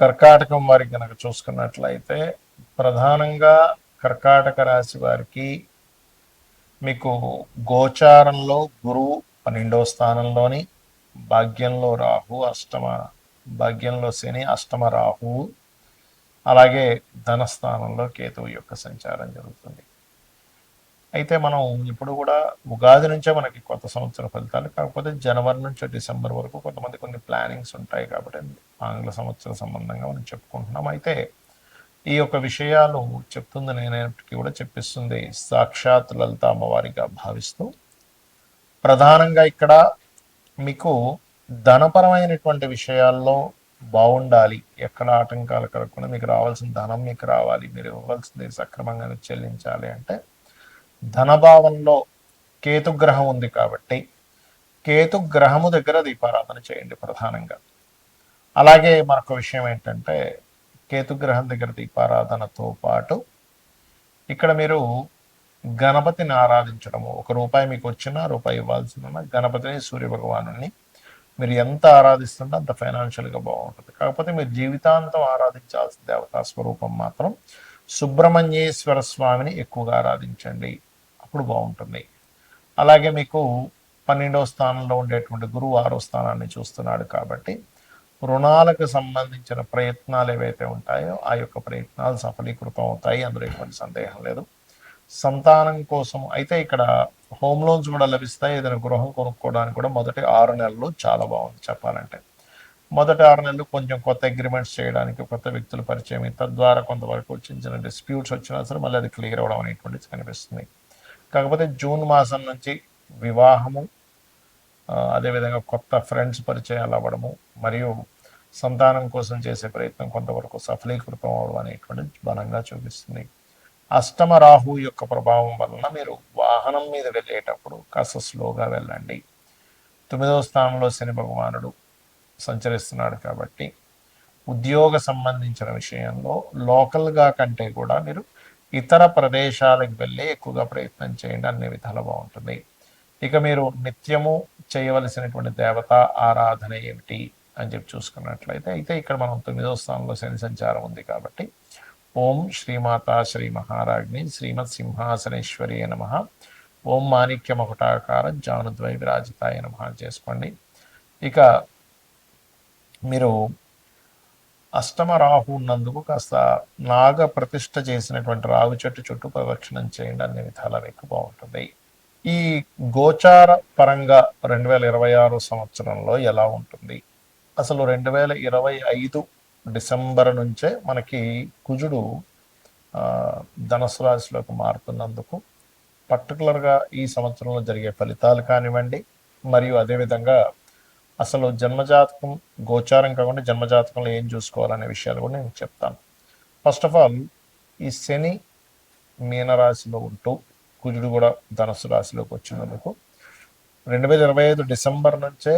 కర్కాటకం వారికి కనుక చూసుకున్నట్లయితే ప్రధానంగా కర్కాటక రాశి వారికి మీకు గోచారంలో గురువు పన్నెండవ స్థానంలోని భాగ్యంలో రాహు అష్టమ భాగ్యంలో శని అష్టమ రాహువు అలాగే ధనస్థానంలో కేతువు యొక్క సంచారం జరుగుతుంది. అయితే మనం ఇప్పుడు కూడా ఉగాది నుంచే మనకి కొత్త సంవత్సర ఫలితాలు కాకపోతే జనవరి నుంచి డిసెంబర్ వరకు కొంతమంది కొన్ని ప్లానింగ్స్ ఉంటాయి కాబట్టి ఆంగ్ల సంవత్సర సంబంధంగా మనం చెప్పుకుంటున్నాం. అయితే ఈ యొక్క విషయాలు చెప్తుంది నేనేటికి కూడా చెప్పిస్తుంది సాక్షాత్ లలిత అమ్మవారిగా భావిస్తూ. ప్రధానంగా ఇక్కడ మీకు ధనపరమైనటువంటి విషయాల్లో బాగుండాలి. ఎక్కడ ఆటంకాలు కలగకుండా మీకు రావాల్సిన ధనం మీకు రావాలి. మీరు ఇవ్వాల్సింది సక్రమంగా చెల్లించాలి అంటే ధనభావంలో కేతుగ్రహం ఉంది కాబట్టి కేతుగ్రహము దగ్గర దీపారాధన చేయండి ప్రధానంగా. అలాగే మరొక విషయం ఏంటంటే కేతుగ్రహం దగ్గర దీపారాధనతో పాటు ఇక్కడ మీరు గణపతిని ఆరాధించడము. ఒక రూపాయి మీకు వచ్చినా రూపాయి ఇవ్వాల్సిన గణపతిని సూర్యభగవాను మీరు ఎంత ఆరాధిస్తుంటే అంత ఫైనాన్షియల్గా బాగుంటుంది. కాకపోతే మీరు జీవితాంతం ఆరాధించాల్సిన దేవతా స్వరూపం మాత్రం సుబ్రహ్మణ్యేశ్వర స్వామిని ఎక్కువగా ఆరాధించండి. అప్పుడు బాగుంటుంది. అలాగే మీకు పన్నెండవ స్థానంలో ఉండేటువంటి గురువు ఆరో స్థానాన్ని చూస్తున్నాడు కాబట్టి రుణాలకు సంబంధించిన ప్రయత్నాలు ఏవైతే ఉంటాయో ఆ యొక్క ప్రయత్నాలు సఫలీకృతం అవుతాయి. అందులో ఎటువంటి సందేహం లేదు. సంతానం కోసం అయితే ఇక్కడ హోమ్ లోన్స్ కూడా లభిస్తాయి. ఏదైనా గృహం కొనుక్కోవడానికి కూడా మొదటి ఆరు నెలలు చాలా బాగుంది చెప్పాలంటే. మొదటి ఆరు నెలలు కొంచెం కొత్త అగ్రిమెంట్స్ చేయడానికి కొత్త వ్యక్తులు పరిచయం తద్వారా కొంతవరకు చిన్న చిన్న డిస్ప్యూట్స్ వచ్చినా సరే మళ్ళీ అది క్లియర్ అవ్వడం అనేటువంటిది కనిపిస్తుంది. కాకపోతే జూన్ మాసం నుంచి వివాహము అదేవిధంగా కొత్త ఫ్రెండ్స్ పరిచయాలు అవ్వడము మరియు సంతానం కోసం చేసే ప్రయత్నం కొంతవరకు సఫలీకృతం అవ్వడం అనేటువంటిది బలంగా చూపిస్తుంది. అష్టమ రాహు యొక్క ప్రభావం వలన మీరు వాహనం మీద వెళ్ళేటప్పుడు కాస్త స్లోగా వెళ్ళండి. తొమ్మిదవ స్థానంలో శని భగవానుడు సంచరిస్తున్నాడు కాబట్టి ఉద్యోగ సంబంధించిన విషయంలో లోకల్గా కంటే కూడా మీరు ఇతర ప్రదేశాలకు వెళ్ళి ఎక్కువగా ప్రయత్నం చేయండి. అన్ని విధాలు బాగుంటుంది. ఇక మీరు నిత్యము చేయవలసినటువంటి దేవత ఆరాధన ఏమిటి అని చెప్పి చూసుకున్నట్లయితే అయితే ఇక్కడ మనం తొమ్మిదవ స్థానంలో శని సంచారం ఉంది కాబట్టి ఓం శ్రీమాత శ్రీ మహారాజ్ని శ్రీమత్ సింహాసనేశ్వరి నమ. ఓం మాణిక్య మకుటాకార జానుద్వై విరాజితాయ నమ చేసుకోండి. ఇక మీరు అష్టమ రాహు ఉన్నందుకు కాస్త నాగ ప్రతిష్ట చేసినటువంటి రావి చెట్టు చుట్టూ ప్రదక్షిణం చేయండి అన్ని విధాలా మీకు బాగుంటుంది. ఈ గోచార పరంగా రెండు వేల ఇరవై ఆరు సంవత్సరంలో ఎలా ఉంటుంది? అసలు రెండు వేల ఇరవై ఐదు డిసెంబర్ నుంచే మనకి కుజుడు ఆ, ధనుసు రాశిలోకి మారుతున్నందుకు పర్టికులర్గా ఈ సంవత్సరంలో జరిగే ఫలితాలు కానివ్వండి మరియు అదేవిధంగా అసలు జన్మజాతకం గోచారం కాకుండా జన్మజాతకంలో ఏం చూసుకోవాలనే విషయాలు కూడా నేను చెప్తాను. ఫస్ట్ ఆఫ్ ఆల్ ఈ శని మీనరాశిలో ఉంటూ కుజుడు కూడా ధనుసు రాశిలోకి వచ్చినందుకు రెండు వేల ఇరవై ఐదు డిసెంబర్ నుంచే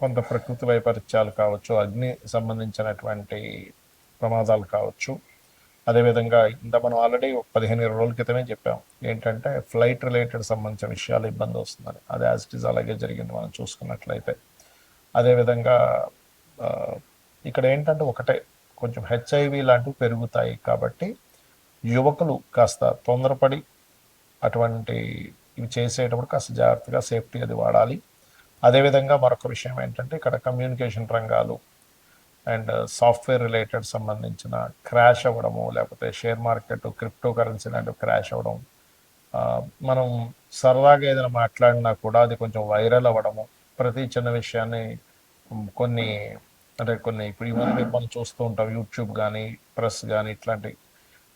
కొంత ప్రకృతి వైపరీత్యాలు కావచ్చు అగ్ని సంబంధించినటువంటి ప్రమాదాలు కావచ్చు. అదేవిధంగా ఇంత మనం ఆల్రెడీ ఒక పదిహేను ఇరవై రోజుల క్రితమే చెప్పాం. ఏంటంటే ఫ్లైట్ రిలేటెడ్ సంబంధించిన విషయాలు ఇబ్బంది వస్తుందని అది యాజ్ ఇట్ ఇస్ అలాగే జరిగింది మనం చూసుకున్నట్లయితే. అదేవిధంగా ఇక్కడ ఏంటంటే ఒకటే కొంచెం హెచ్ఐవి లాంటివి పెరుగుతాయి కాబట్టి యువకులు కాస్త తొందరపడి అటువంటి ఇవి చేసేటప్పుడు కాస్త జాగ్రత్తగా సేఫ్టీ అది వాడాలి. అదేవిధంగా మరొక విషయం ఏంటంటే ఇక్కడ కమ్యూనికేషన్ రంగాలు అండ్ సాఫ్ట్వేర్ రిలేటెడ్ సంబంధించిన క్రాష్ అవ్వడము లేకపోతే షేర్ మార్కెట్ క్రిప్టో కరెన్సీ లాంటివి క్రాష్ అవ్వడం మనం సరదాగా ఏదైనా మాట్లాడినా కూడా అది కొంచెం వైరల్ అవ్వడము ప్రతి చిన్న విషయాన్ని కొన్ని అంటే కొన్ని ఇప్పుడు ఇవన్నీ మనం చూస్తూ ఉంటాం యూట్యూబ్ కానీ ప్రెస్ కానీ ఇట్లాంటివి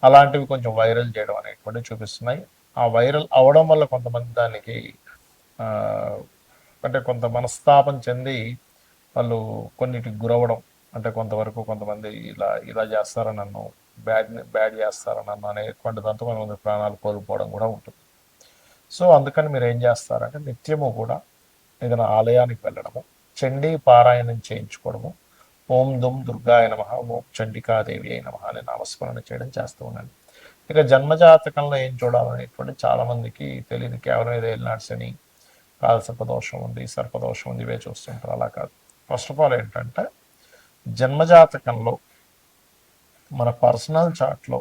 అలాంటివి కొంచెం వైరల్ చేయడం అనేటువంటివి చూపిస్తున్నాయి. ఆ వైరల్ అవడం వల్ల కొంతమంది దానికి అంటే కొంత మనస్తాపం చెంది వాళ్ళు కొన్నిటికి గురవడం అంటే కొంతవరకు కొంతమంది ఇలా ఇలా చేస్తారని నన్ను బ్యాడ్ బ్యాడ్ చేస్తారని నన్ను అనేటువంటి దాంతో కొంతమంది ప్రాణాలు కోల్పోవడం కూడా ఉంటుంది. సో అందుకని మీరు ఏం చేస్తారంటే నిత్యము కూడా ఏదైనా ఆలయానికి వెళ్ళడము చండీ పారాయణం చేయించుకోవడము ఓం దుమ్ దుర్గాయ నమ ఓం చండికాదేవి అయి నమ అనే నామస్మరణ చేయడం చేస్తూ ఉండండి. ఇక జన్మజాతకంలో ఏం చూడాలనేటువంటి చాలా మందికి తెలియదు కేవలం ఏదో వెళ్ళినాడు అని కాల సర్పదోషం ఉంది సర్పదోషం ఉంది ఇవే చూస్తుంటారు. అలా కాదు. ఫస్ట్ ఆఫ్ ఆల్ ఏంటంటే జన్మజాతకంలో మన పర్సనల్ చార్ట్లో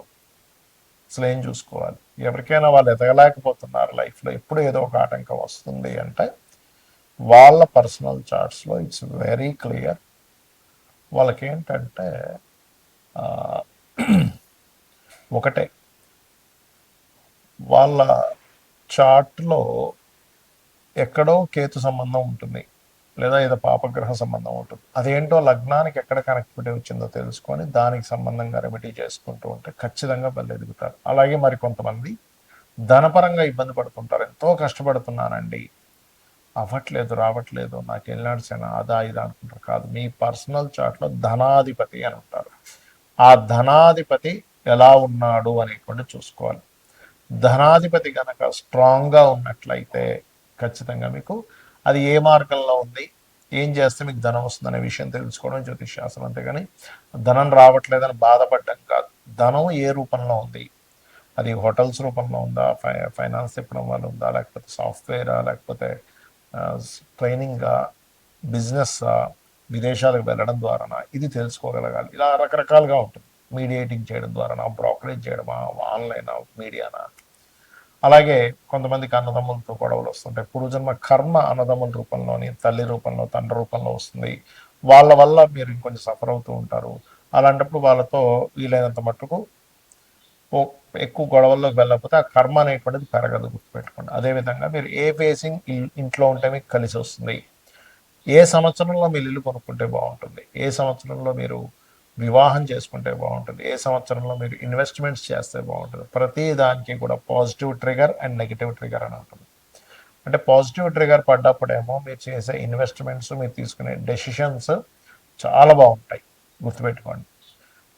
అసలు ఏం చూసుకోవాలి? ఎవరికైనా వాళ్ళు ఎదగలేకపోతున్నారు లైఫ్లో. ఎప్పుడు ఏదో ఒక ఆటంకం వస్తుంది అంటే వాళ్ళ పర్సనల్ చార్ట్స్లో ఇట్స్ వెరీ క్లియర్. వాళ్ళకి ఏంటంటే ఒకటే. వాళ్ళ చార్ట్లో ఎక్కడో కేతు సంబంధం ఉంటుంది. లేదా ఏదో పాపగ్రహ సంబంధం ఉంటుంది. అదేంటో లగ్నానికి ఎక్కడ కనెక్టివిటీ వచ్చిందో తెలుసుకొని దానికి సంబంధంగా రెమెడీ చేసుకుంటూ ఉంటే ఖచ్చితంగా బలి ఎదుగుతారు. అలాగే మరి కొంతమంది ధనపరంగా ఇబ్బంది పడుతుంటారు. ఎంతో కష్టపడుతున్నానండి. అవ్వట్లేదు రావట్లేదు నాకు వెళ్ళాల్సిన అదా ఇది అనుకుంటారు. కాదు మీ పర్సనల్ చార్ట్లో ధనాధిపతి అని ఉంటారు. ఆ ధనాధిపతి ఎలా ఉన్నాడు అనేటువంటి చూసుకోవాలి. ధనాధిపతి కనుక స్ట్రాంగ్గా ఉన్నట్లయితే ఖచ్చితంగా మీకు అది ఏ మార్గంలో ఉంది ఏం చేస్తే మీకు ధనం వస్తుంది అనే విషయం తెలుసుకోవడం జ్యోతిష్ శాస్త్రం అంతేగాని ధనం రావట్లేదని బాధపడడం కాదు. ధనం ఏ రూపంలో ఉంది? అది హోటల్స్ రూపంలో ఉందా? ఫై ఫైనాన్స్ చెప్పడం వల్ల ఉందా? లేకపోతే సాఫ్ట్వేరా? లేకపోతే ట్రైనింగా బిజినెస్ విదేశాలకు వెళ్ళడం ద్వారానా? ఇది తెలుసుకోగలగాలి. ఇలా రకరకాలుగా ఉంటుంది. మీడియేటింగ్ చేయడం ద్వారానా? బ్రోకరేజ్ చేయడమా? ఆన్లైన్ మీడియానా అలాగే కొంతమందికి అన్నదమ్ములతో గొడవలు వస్తుంటాయి. పూర్వజన్మ కర్మ అన్నదమ్ముల రూపంలోని తల్లి రూపంలో తండ్రి రూపంలో వస్తుంది. వాళ్ళ వల్ల మీరు ఇంకొంచెం సఫర్ అవుతూ ఉంటారు. అలాంటప్పుడు వాళ్ళతో వీలైనంత మట్టుకు ఎక్కువ గొడవల్లోకి వెళ్ళకపోతే ఆ కర్మ అనేటువంటిది పెరగదు గుర్తుపెట్టుకోండి. అదేవిధంగా మీరు ఏ ఫేసింగ్ ఇంట్లో ఉంటే మీకు కలిసి వస్తుంది. ఏ సంవత్సరంలో మీరు ఇల్లు కొనుక్కుంటే బాగుంటుంది. ఏ సంవత్సరంలో మీరు వివాహం చేసుకుంటే బాగుంటుంది. ఏ సంవత్సరంలో మీరు ఇన్వెస్ట్మెంట్స్ చేస్తే బాగుంటుంది. ప్రతి దానికి కూడా positive trigger and negative trigger అని ఉంటుంది. అంటే పాజిటివ్ ట్రిగర్ పడ్డప్పుడేమో మీరు చేసే ఇన్వెస్ట్మెంట్స్ మీరు తీసుకునే డెసిషన్స్ చాలా బాగుంటాయి. గుర్తుపెట్టుకోండి.